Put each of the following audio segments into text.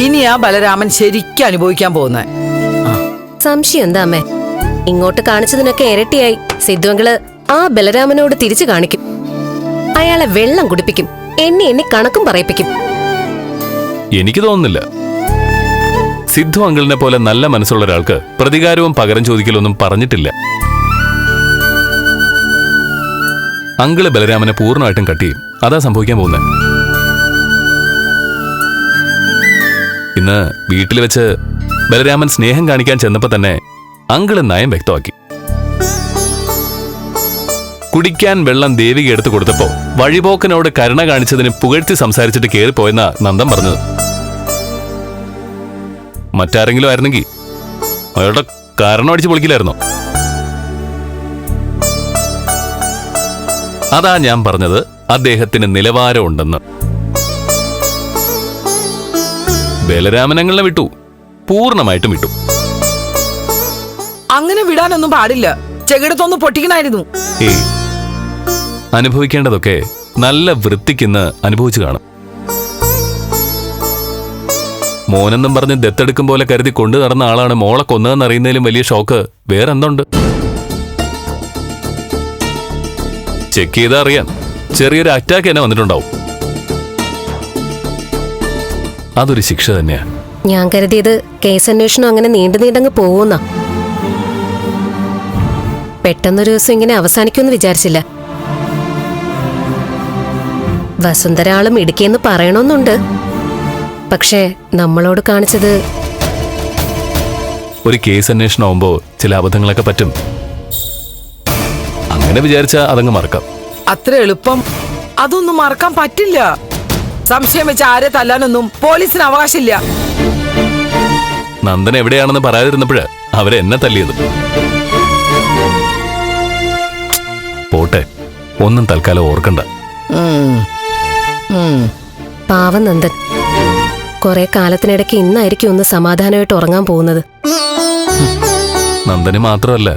ഇനിയാ ബലരാമൻ ശരിക്കും അനുഭവിക്കാൻ പോകുന്നത്. സംശയം എന്താ അമ്മേ? ഇങ്ങോട്ട് കാണിച്ചതിനൊക്കെ ഇരട്ടിയായി. സിദ്ധുവങ്കിൾ ആ ബലരാമനോട് തിരിച്ചു കാണിക്കും. അയാളെ വെള്ളം കുടിപ്പിക്കും. എന്നെ എന്നെ കണക്കും പറയിപ്പിക്കും. എനിക്ക് തോന്നുന്നില്ല. സിദ്ധു അങ്കിളിനെ പോലെ നല്ല മനസ്സുള്ള ഒരാൾക്ക് പ്രതികാരവും പകരം ചോദിക്കലൊന്നും പറഞ്ഞിട്ടില്ല. അങ്കിൾ ബലരാമനെ പൂർണമായിട്ടും കട്ടിയും അതാ സംഭവിക്കാൻ പോകുന്നത്. ഇന്ന് വീട്ടിൽ വെച്ച് ബലരാമൻ സ്നേഹം കാണിക്കാൻ ചെന്നപ്പോ തന്നെ അങ്കിൾ നയം വ്യക്തമാക്കി. കുടിക്കാൻ വെള്ളം ദേവിക എടുത്തു കൊടുത്തപ്പോ വഴിപോക്കനോട് കരുണ കാണിച്ചതിന് പുകഴ്ത്തി സംസാരിച്ചിട്ട് കയറിപ്പോയെന്നാ നന്ദം പറഞ്ഞത്. മറ്റാരെങ്കിലും ആയിരുന്നെങ്കിൽ അയാളുടെ കാരണം അടിച്ച് പൊളിക്കില്ലായിരുന്നോ? അതാ ഞാൻ പറഞ്ഞത് അദ്ദേഹത്തിന് നിലവാരമുണ്ടെന്ന്. ബലരാമനങ്ങളെ വിട്ടു. പൂർണമായിട്ടും വിട്ടു. അങ്ങനെ വിടാനൊന്നും പാടില്ല. ചെകിടത്തൊന്ന് പൊട്ടിക്കണായിരുന്നു. ഏയ് അനുഭവിക്കേണ്ടതൊക്കെ നല്ല വൃത്തിക്കിന്ന് അനുഭവിച്ചു കാണും. മോനെന്നും പറഞ്ഞ് ദത്തെടുക്കും പോലെ കരുതി കൊണ്ടു നടന്ന ആളാണ് മോളെ കൊന്നതെന്ന് അറിയുന്നതിലും വലിയ ഷോക്ക്. വേറെന്തുണ്ട്? ചെക്ക് ചെയ്താ അറിയാം. ചെറിയൊരു അറ്റാക്ക് തന്നെ വന്നിട്ടുണ്ടാവും. അതൊരു ശിക്ഷ തന്നെയാ. ഞാൻ കരുതിയത് കേസ് അന്വേഷണം അങ്ങനെ നീണ്ടു നീണ്ടങ്ങ് പോവുന്ന പെട്ടെന്നൊരു ദിവസം ഇങ്ങനെ അവസാനിക്കുമെന്ന് വിചാരിച്ചില്ല. വസുന്ധര ആളും ഇടുക്കിയെന്ന് പറയണമെന്നുണ്ട് പക്ഷേ നമ്മളോട് കാണിച്ചത് ഒരു കേസ് അന്വേഷണം ആവുമ്പോ ചില അബദ്ധങ്ങളൊക്കെ പറ്റും. അങ്ങനെ വിചാരിച്ചാ അതങ്ങ് മറക്കാം. അത്ര എളുപ്പം. അതൊന്നും മറക്കാൻ പറ്റില്ല. സംശയം വെച്ച് ആരെ തല്ലാനൊന്നും പോലീസിന് അവകാശമില്ല. നന്ദൻ എവിടെയാണെന്ന് പറയാതിരുന്നപ്പോഴ് അവരെ എന്നെ തല്ലിയത്. പോട്ടെ ഒന്നും തൽക്കാലം ഓർക്കണ്ട. പാവം നന്ദൻ. കുറെ കാലത്തിനിടയ്ക്ക് ഇന്നായിരിക്കും ഒന്ന് സമാധാനമായിട്ട് ഉറങ്ങാൻ പോകുന്നത്. നന്ദന് മാത്രമല്ല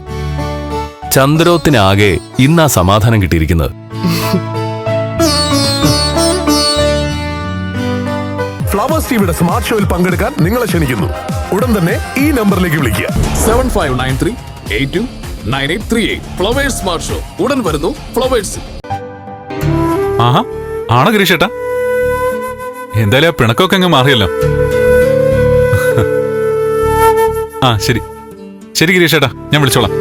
ചന്ദ്രോത്തിനാകെ ഇന്നാ സമാധാനം കിട്ടിയിരിക്കുന്നത്. ഫ്ലവേഴ്സ് ടിവിയുടെ സ്മാർട്ട് ഷോയിൽ പങ്കെടുക്കാൻ നിങ്ങളെ ക്ഷണിക്കുന്നു. ഉടൻ തന്നെ ഈ നമ്പറിലേക്ക് വിളിക്കുക. Seven five nine three eight two nine eight three eight flowers smart show ഉടൻ വരുന്നു ഫ്ലവേഴ്സ് ആഹാ ആണോ ഗിരീഷേട്ടാ? എന്തായാലും ആ പിണക്കമൊക്കെ അങ്ങ് മാറിയല്ലോ. ആ ശരി. ശരി ഗിരീഷേട്ടാ ഞാൻ വിളിച്ചോളാം.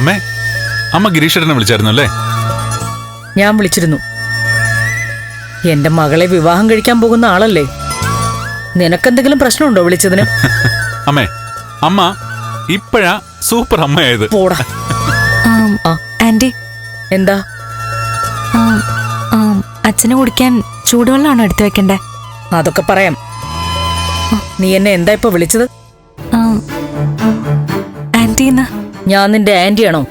അമ്മേ അമ്മ ഗിരീഷേട്ടനെ വിളിച്ചായിരുന്നു അല്ലേ? ഞാൻ വിളിച്ചിരുന്നു. എന്റെ മകളെ വിവാഹം കഴിക്കാൻ പോകുന്ന ആളല്ലേ? നിനക്കെന്തെങ്കിലും പ്രശ്നമുണ്ടോ വിളിച്ചതിന്? അമ്മേ അമ്മ ഇപ്പോഴാ സൂപ്പർ അമ്മയായത്. പോടാ. ആം, ആ. ആന്റി എന്താ? ആം, ആം, അച്ഛന് കുടിക്കാൻ ചൂടുവെള്ളമാണോ എടുത്തു വെക്കണ്ടേ? അതൊക്കെ പറയാം. നീ എന്നെ എന്താ ഇപ്പൊ വിളിച്ചത്? ആം, ആന്റിന്ന് ഞാൻ നിന്റെ ആന്റിയാണോ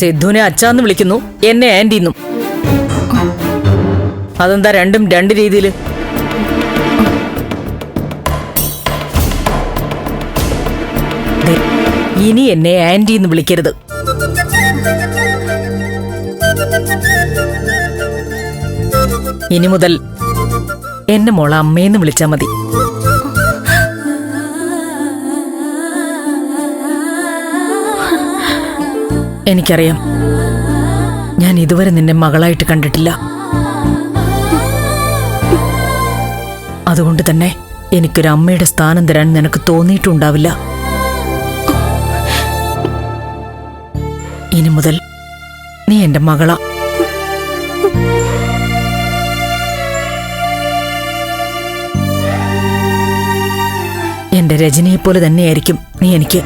സിദ്ധുവിനെ അച്ഛാന്ന് വിളിക്കുന്നു. എന്നെ ആന്റിന്നും. അതെന്താ രണ്ടും രണ്ട് രീതിയിൽ ഇനി എന്നെ ആന്റി എന്ന് വിളിക്കരുത്. ഇനി മുതൽ എന്നെ മോള അമ്മയെന്ന് വിളിച്ചാൽ മതി. എനിക്കറിയാം. ഞാൻ ഇതുവരെ നിന്നെ മകളായിട്ട് കണ്ടിട്ടില്ല. അതുകൊണ്ട് തന്നെ എനിക്കൊരു അമ്മയുടെ സ്ഥാനം തരാൻ നിനക്ക് തോന്നിയിട്ടുണ്ടാവില്ല. ഇനി മുതൽ നീ എന്റെ മകളാ. എന്റെ രജനിയെപ്പോലെ തന്നെയായിരിക്കും നീ എനിക്ക്.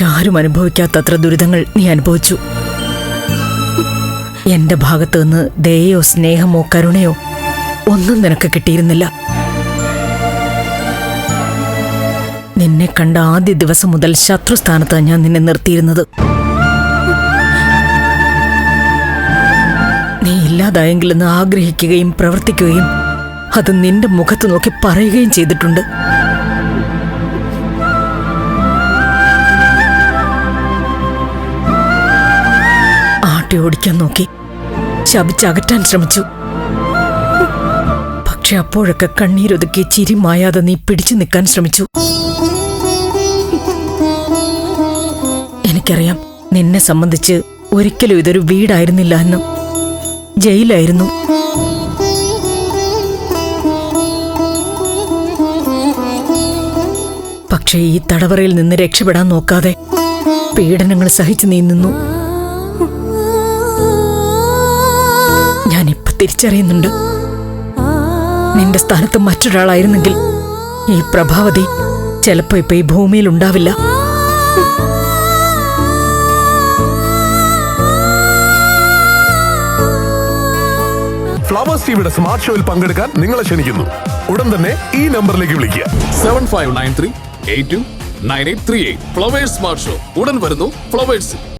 മറ്റാരും അനുഭവിക്കാത്തത്ര ദുരിതങ്ങൾ നീ അനുഭവിച്ചു. എന്റെ ഭാഗത്തു നിന്ന് ദയയോ സ്നേഹമോ കരുണയോ ഒന്നും നിനക്ക് കിട്ടിയിരുന്നില്ല. നിന്നെ കണ്ട ആദ്യ ദിവസം മുതൽ ശത്രുസ്ഥാനത്താണ് ഞാൻ നിന്നെ നിർത്തിയിരുന്നത്. നീ ഇല്ലാതായെങ്കിലെന്ന് ആഗ്രഹിക്കുകയും പ്രവർത്തിക്കുകയും അത് നിന്റെ മുഖത്ത് നോക്കി പറയുകയും ചെയ്തിട്ടുണ്ട്. ആട്ടി ഓടിക്കാൻ നോക്കി. ശപിച്ചകറ്റാൻ ശ്രമിച്ചു. പക്ഷെ അപ്പോഴൊക്കെ കണ്ണീരൊതുക്കി ചിരി മായാതെ നീ പിടിച്ചു നിൽക്കാൻ ശ്രമിച്ചു. എനിക്കറിയാം നിന്നെ സംബന്ധിച്ച് ഒരിക്കലും ഇതൊരു വീടായിരുന്നില്ല എന്ന്. ജയിലായിരുന്നു. പക്ഷേ ഈ തടവറയിൽ നിന്ന് രക്ഷപ്പെടാൻ നോക്കാതെ പീഡനങ്ങൾ സഹിച്ചു നീ നിന്നു. തിരിച്ചറിയുന്നുണ്ട്. നിന്റെ സ്ഥാനത്ത് മറ്റൊരാളായിരുന്നെങ്കിൽ ഈ പ്രഭാവതി ചിലപ്പോ ഇപ്പൊ ഈ ഭൂമിയിൽ ഉണ്ടാവില്ല. ഫ്ലവേഴ്സ് ടിവിയുടെ സ്മാർട്ട് ഷോയിൽ പങ്കെടുക്കാൻ നിങ്ങളെ ക്ഷണിക്കുന്നു. ഉടൻ തന്നെ ഈ നമ്പറിലേക്ക് വിളിക്കുക. Seven five nine three eight two nine eight three eight flowers smart show ഉടൻ വരുന്നു ഫ്ലവേഴ്സ്